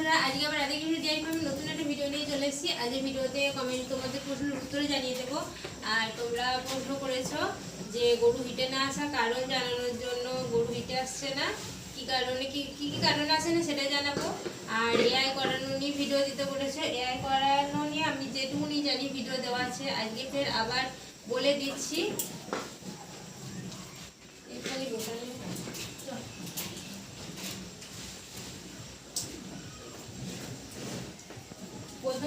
বন্ধুরা, আজকে আবার রাধে কৃষ্ণ ডিআই আমি নতুন একটা ভিডিও নিয়ে চলে এসেছি। আজ ভিডিওতে কমেন্ট তোমাদের প্রশ্নের উত্তরে জানিয়ে দেবো। আর তোমরা প্রশ্ন করেছ যে গরু হিটে না আসা কারণ জানানোর জন্য গরু হিটে আসছে না। কি কারণে, কি কি কি কারণে আসে না সেটা জানাব। আর এআই করানো নিয়ে ভিডিও দিতে বলেছে। এআই করানো নিয়ে আমি যেটুকুনি জানি ভিডিও দেওয়া আছে। আজকে ফের আবার বলে দিচ্ছি এখানে বোটালে চল।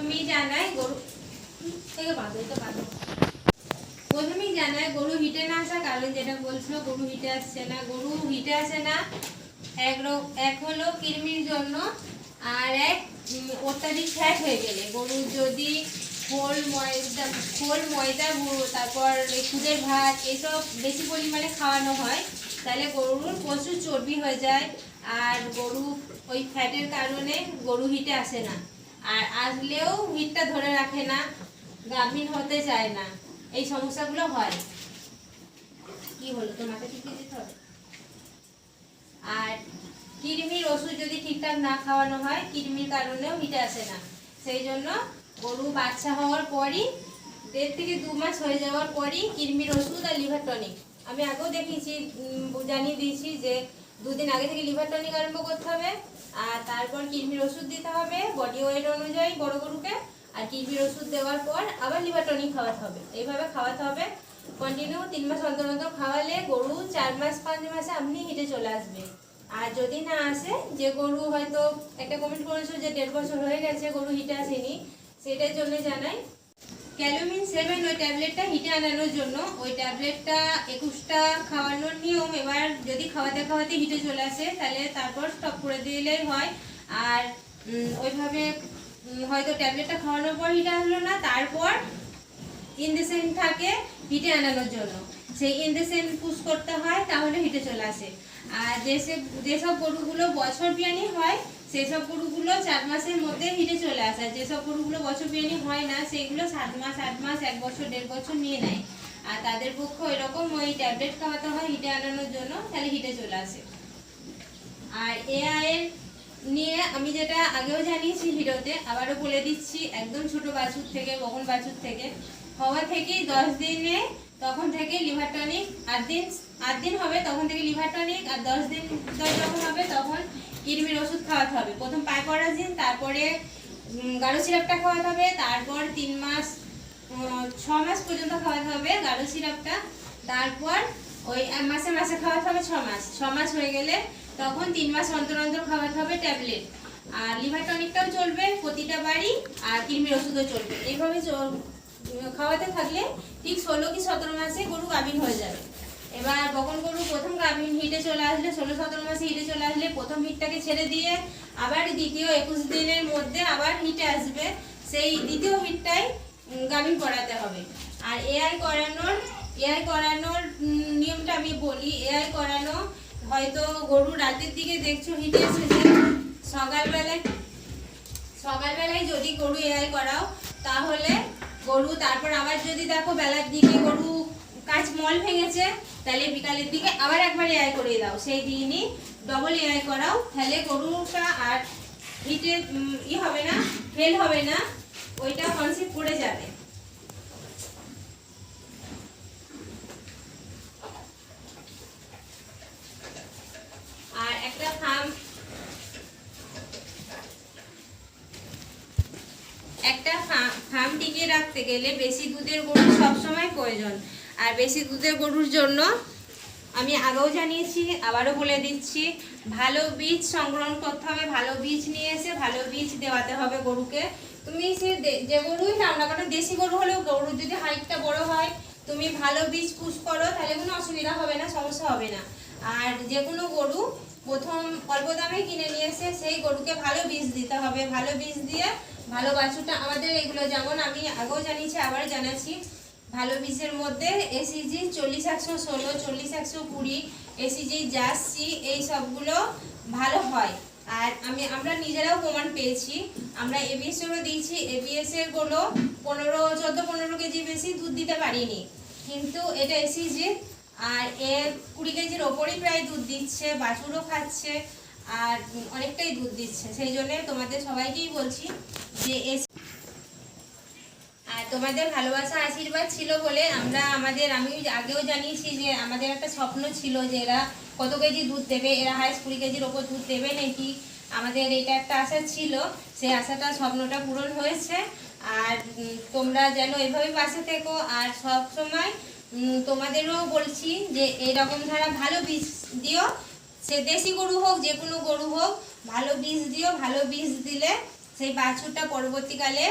প্রথমেই জানাই গরু থেকে বাঁধো এটা বাঁধো। প্রথমেই জানাই গরু হিটে না আসা, কারণ যেটা বলছিল গরু হিটে আসছে না, গরু হিটে আসে না। এক এক হলো কৃমির জন্য, আর এক অত্যাধিক ফ্যাট হয়ে গেলে। গরু যদি খোল, ময়দা খোল, ময়দা, গুঁড়ো, তারপর খুদের ভাত, এসব বেশি পরিমাণে খাওয়ানো হয়, তাহলে গরুর প্রচুর চর্বি হয়ে যায়। আর গরু ওই ফ্যাটের কারণে গরু হিটে আসে না। আর আসলেও হিটটা ধরে রাখে না গাভীর হতে চায় না। এই সমস্যাগুলো হয়। কি হলো? তোমাকে ঠিক আর কৃমির ওষুধ যদি ঠিকঠাক না খাওয়ানো হয় কৃমির কারণেও হিটে আসে না। সেই জন্য গরু বাচ্চা হওয়ার পরই দেড় থেকে দু মাস হয়ে যাওয়ার পরই কৃমির ওষুধ আর লিভার টনিক। আমি আগেও দেখিয়েছি উম, জানিয়ে দিয়েছি যে দুদিন আগে থেকে লিভার টনিক আরম্ভ করতে হবে, আর তারপর কিডনির ওষুধ দিতে হবে বডি ওয়েট অনুযায়ী বড় গরুকে, আর কিডনির ওষুধ দেওয়ার পর আবার লিভার টনিক খাওয়াতে হবে। এইভাবে খাওয়াতে হবে। কন্টিনিউ তিন মাস অন্তর অন্তর খাওয়ালে গরু চার মাস, পাঁচ মাসে আপনি হিটে চলে আসবে। আর যদি না আসে, যে গরু হয়তো একটা কমেন্ট করেছ যে দেড় বছর হয়ে গেছে গরু হিটে আসেনি, সেটার জন্য জানাই ক্যালোমিন সেভেন ওই ট্যাবলেটটা হিটে আনানোর জন্য। ওই ট্যাবলেটটা একুশটা খাওয়ানোর নিয়ম, এবার যদি খাওয়াতে খাওয়াতে হিটে চলে আসে, তাহলে তারপর স্টপ করে দিলেই হয়। আর ওইভাবে হয়তো ট্যাবলেটটা খাওয়ানোর পর হিটে আনলো না, তারপর ইনজেকশন থাকে হিটে আনানোর জন্য। সেই ইনজেকশন পুশ করতে হয়, তাহলে হিটে চলে আসে। আর যেসব যেসব গরুগুলো বছর বিয়ানি হয় সেসব গরুগুলো চার মাসের মধ্যে হিটে চলে আসে, যেসব গরুগুলো বছর বিয়ানি হয় না, সেগুলো সাত মাস, আট মাস, এক বছর, দেড় বছর নিয়ে নেয়। আর তাদের পক্ষে এরকম ওই ট্যাবলেট খাওয়াতে হয়, হিটে আনানোর জন্য, তাহলে হিটে চলে আসে। আর এআই এর নিয়ে আমি যেটা আগেও জানিয়েছি হিরোতে আবারও বলে দিচ্ছি, একদম ছোট বাছুর থেকে বকন বাছুর থেকে, হওয়া থেকেই দশ দিনে তখন থেকে লিভার টনিক আট দিন আট দিন হবে, তখন থেকে লিভার টনিক, আর দশ দিন যখন হবে তখন কিডনির ওষুধ খাওয়াতে হবে। প্রথম পাইপরাজিন তারপরে গাঢ় সিরাপটা খাওয়াতে হবে, তারপর তিন মাস ছ মাস পর্যন্ত খাওয়াতে হবে গাঢ় সিরাপটা তারপর ওই এক মাসে মাসে খাওয়াতে হবে ছ মাস। ছ মাস হয়ে গেলে তখন তিন মাস অন্তর অন্তর খাওয়াতে হবে ট্যাবলেট। আর লিভার টনিকটাও চলবে প্রতিটা বাড়ি, আর কৃমির ওষুধও চলবে। এইভাবে চল- খাওয়াতে থাকলে ঠিক ষোলো কি সতেরো মাসে গরু গাভিন হয়ে যাবে। এবার বকন গরু প্রথম গাভিন হিটে চলে আসলে, ষোলো সতেরো মাসে হিটে চলে আসলে প্রথম হিটটাকে ছেড়ে দিয়ে আবার দ্বিতীয় একুশ দিনের মধ্যে আবার হিটে আসবে। সেই দ্বিতীয় হিটটাই গাভিন করাতে হবে। আর এআই করানোর এআই করানোর নিয়মটা আমি বলি, এআই করানো হয়তো গরু রাতের দিকে দেখছ হিটে এসেছে, সকালবেলায় সকালবেলায় যদি গরু এআই করাও, তাহলে গরু, তারপর আবার যদি দেখো বেলার দিকে গরু কাজ মল ভেঙেছে, তাহলে বিকালের দিকে আবার একবার এআই করে দাও। সেই দিনই ডবল এআই করাও। তাহলে গরুটা আর হিটে ই হবে না ফেল হবে না, ওইটা কনসিভ করে যাবে। আর একটা ফার্ম একটা ফার্ম টিকিয়ে রাখতে গেলে বেশি দুধের গরু সবসময় প্রয়োজন। আর বেশি দুধের গরুর জন্য আমি আগেও জানিয়েছি, আবারও বলে দিচ্ছি, ভালো বীজ সংগ্রহণ করতে হবে, ভালো বীজ নিয়ে এসে ভালো বীজ দেওয়াতে হবে গরুকে। তুমি সে যে গরুই নাও না কারণ দেশি গরু হলেও গরু যদি হাইটটা বড় হয়, তুমি ভালো বীজ পুষ করো, তাহলে কোনো অসুবিধা হবে না, সমস্যা হবে না। আর যে কোনো গরু প্রথম অল্প দামে কিনে নিয়ে এসে সেই গরুকে ভালো বীজ দিতে হবে। ভালো বীজ দিয়ে ভালো বাছুরটা আমাদের, এগুলো যেমন আমি আগেও জানিয়েছি আবার জানাচ্ছি। ভালো বীজের মধ্যে এসিজি চল্লিশ, একশো ষোলো, চল্লিশ, একশো কুড়ি এসিজি জার্সি এই সবগুলো ভালো হয়। আর আমি, আমরা নিজেরাও প্রমাণ পেয়েছি। আমরা এবিএস এরও দিয়েছি। এবিএস এরগুলো পনেরো, চোদ্দ, পনেরো কেজি বেশি দুধ দিতে পারিনি। কিন্তু এটা এসিজি আর এর কুড়ি কেজির ওপরই প্রায় দুধ দিচ্ছে, বাছুরও খাচ্ছে। আর অনেকটাই দুধ দিচ্ছে। সেই জন্য তোমাদের সবাইকেই বলছি যে আর তোমাদের ভালোবাসা, আশীর্বাদ ছিল বলে আমরা আমাদের, আমি আগেও জানিয়েছি যে আমাদের একটা স্বপ্ন ছিল যে এরা কত কেজি দুধ দেবে, এরা হাইস্ট কুড়ি কেজির ওপর দুধ দেবে নাকি? আমাদের এটা একটা আশা ছিল, সেই আশাটা, স্বপ্নটা পূরণ হয়েছে। আর তোমরা যেন এভাবে পাশে থেকো। আর সব সময় তোমাদেরও বলছি যে এরকম ধারা ভালো বীজ দিও। সে দেশি গরু হোক, যে কোনো গরু হোক, ভালো বীজ দিও, ভালো বীজ দিলে সেই বাছুরটা পরবর্তীকালে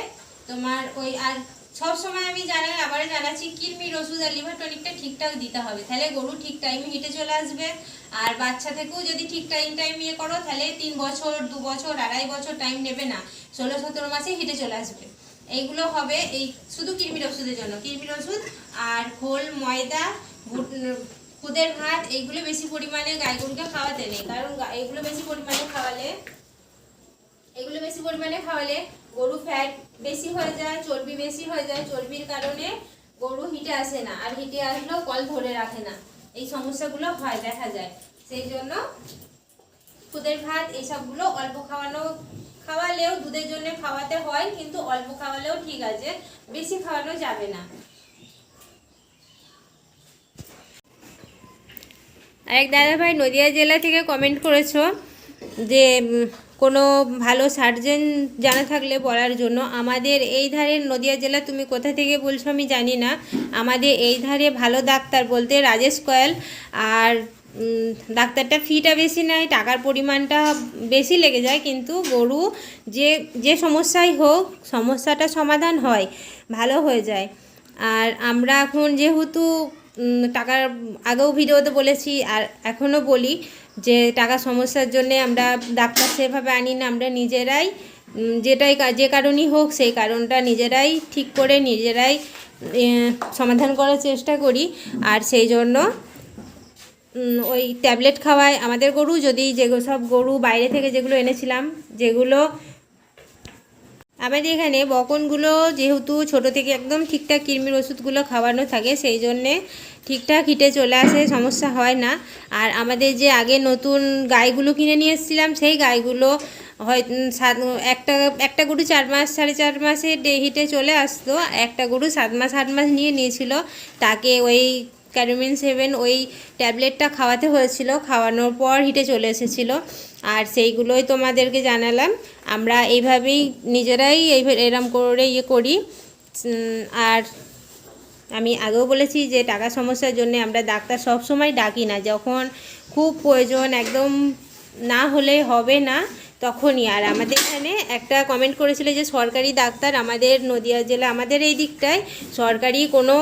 তোমার ওই আর সব সময় আমি জানাই আবার জানাচ্ছি কিডনির ওষুধ আর লিভার টনিকটা ঠিকঠাক দিতে হবে। তাহলে গরু ঠিক টাইমে হেঁটে চলে আসবে। আর বাচ্চা থেকেও যদি ঠিক টাইম টাইম ইয়ে করো, তাহলে তিন বছর, দু বছর, আড়াই বছর টাইম নেবে না। ষোলো, সতেরো মাসে হেঁটে চলে আসবে। এইগুলো হবে এই শুধু কিডনির ওষুধের জন্য। কিডনির ওষুধ আর খোল, ময়দা খুদের ভাত এইগুলো বেশি পরিমাণে গাই গরুকে খাওয়াতে নেই। কারণ এগুলো বেশি পরিমাণে খাওয়ালে এগুলো বেশি পরিমাণে খাওয়ালে গরু ফ্যাট বেশি হয়ে যায়, চর্বি বেশি হয়ে যায়। চর্বির কারণে গরু হিটে আসে না আর হিটে আসলেও কল ধরে রাখে না। এই সমস্যাগুলো হয়, দেখা যায়। সেই জন্য খুদের ভাত এইসবগুলো অল্প খাওয়ানো, খাওয়ালেও দুধের জন্য খাওয়াতে হয়, কিন্তু অল্প খাওয়ালেও ঠিক আছে। বেশি খাওয়ানো যাবে না। এক দাদা ভাই নদিয়া জেলা থেকে কমেন্ট করেছ যে কোনো ভালো সার্জেন জানা থাকলে বলার জন্য, আমাদের এই ধারে নদিয়া জেলা তুমি কোথা থেকে বলছো আমি জানি না। আমাদের এই ধারে ভালো ডাক্তার বলতে রাজেশ কয়াল। আর ডাক্তারটা ফিটা বেশি নেয়, টাকার পরিমাণটা বেশি লেগে যায়। কিন্তু গরু যে যে সমস্যাই হোক, সমস্যাটা সমাধান হয়, ভালো হয়ে যায়। আর আমরা এখন যেহেতু টাকার আগেও ভিডিওতে বলেছি আর এখনও বলি যে টাকা সমস্যার জন্যে আমরা ডাক্তার সেভাবে আনি না, আমরা নিজেরাই যেটাই যে কারণই হোক সেই কারণটা নিজেরাই ঠিক করে নিজেরাই সমাধান করার চেষ্টা করি। আর সেই জন্য ওই ট্যাবলেট খাওয়ায় আমাদের গরু, যদি যে সব গরু বাইরে থেকে যেগুলো এনেছিলাম, যেগুলো আমাদের এখানে বকনগুলো যেহেতু ছোট থেকে একদম ঠিকঠাক কৃমির ওষুধগুলো খাওয়ানো থাকে, সেই জন্যে ঠিকঠাক হিটে চলে আসে, সমস্যা হয় না। আর আমাদের যে আগে নতুন গাইগুলো কিনে নিয়ে এসেছিলাম, সেই গাইগুলো হয় সাত একটা একটা গরু চার মাস, সাড়ে চার মাসে হিটে চলে আসতো। একটা গরু সাত মাস, আট মাস নিয়ে নিয়েছিল, তাকে ওই ক্যারোমিন সেভেন ওই ট্যাবলেটটা খাওয়াতে হয়েছিল, খাওয়ানোর পর হিটে চলে এসেছিল। আর সেইগুলোই তোমাদেরকে জানালাম। আমরা এইভাবেই নিজেরাই এই এরম করে ইয়ে করি। আর আমি আগেও বলেছি যে টাকা সমস্যার জন্য আমরা ডাক্তার সব সময় ডাকি না। যখন খুব প্রয়োজন, একদম না হলে হবে না, তখনই। আর আমাদের এখানে একটা কমেন্ট করেছিল যে সরকারি ডাক্তার আমাদের নদিয়া জেলা, আমাদের এই দিকটায় সরকারি কোনো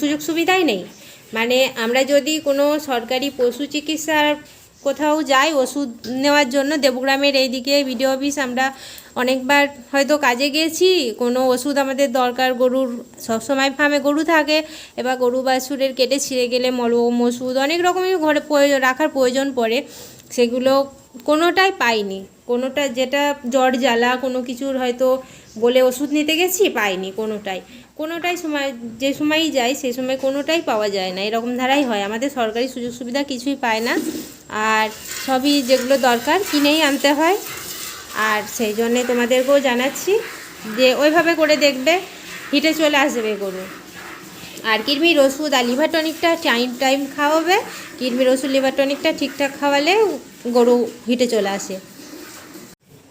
সুযোগ সুবিধাই নেই। মানে আমরা যদি কোনো সরকারি পশু চিকিৎসার কোথাও যাই, ওষুধ নেওয়ার জন্য, দেবগ্রামের এইদিকে ভিডিও অফিস, আমরা অনেকবার হয়তো কাজে গিয়েছি কোনো ওষুধ আমাদের দরকার, গরুর সবসময় ফার্মে গরু থাকে, এবার গরু বাছুরের কেটে ছিঁড়ে গেলে মলম, ওষুধ, অনেক রকমের ঘরে প্রয়োজন, রাখার প্রয়োজন পড়ে, সেগুলো কোনোটাই পাইনি, কোনোটা যেটা জ্বর জ্বালা, কোনো কিছুর হয়তো বলে ওষুধ নিতে গেছি, পাইনি কোনোটাই। কোনোটাই সময়, যে সময়ই যাই সেই সময় কোনোটাই পাওয়া যায় না। এরকম ধারাই হয়। আমাদের সরকারি সুযোগ সুবিধা কিছুই পায় না। আর সবই যেগুলো দরকার কিনেই আনতে হয়। আর সেই জন্যে তোমাদেরকেও জানাচ্ছি যে, ওইভাবে করে দেখবে, হিটে চলে আসবে গরু। আর কিডনির ওষুধ আর লিভার টনিকটা টাইম টাইম খাওয়াবে। কিডনির ওষুধ লিভার টনিকটা ঠিকঠাক খাওয়ালে গরু হিটে চলে আসে।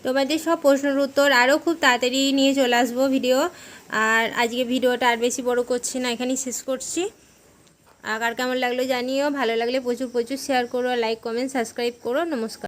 তোমাদের সব প্রশ্নের উত্তর আরও খুব তাড়াতাড়ি নিয়ে চলে আসব ভিডিও। আর আজকে ভিডিওটা আর বেশি বড় করছি না, এখানেই শেষ করছি। আর কেমন লাগল জানিও, ভালো লাগলে প্রচুর প্রচুর শেয়ার করো লাইক কমেন্ট সাবস্ক্রাইব করো, নমস্কার।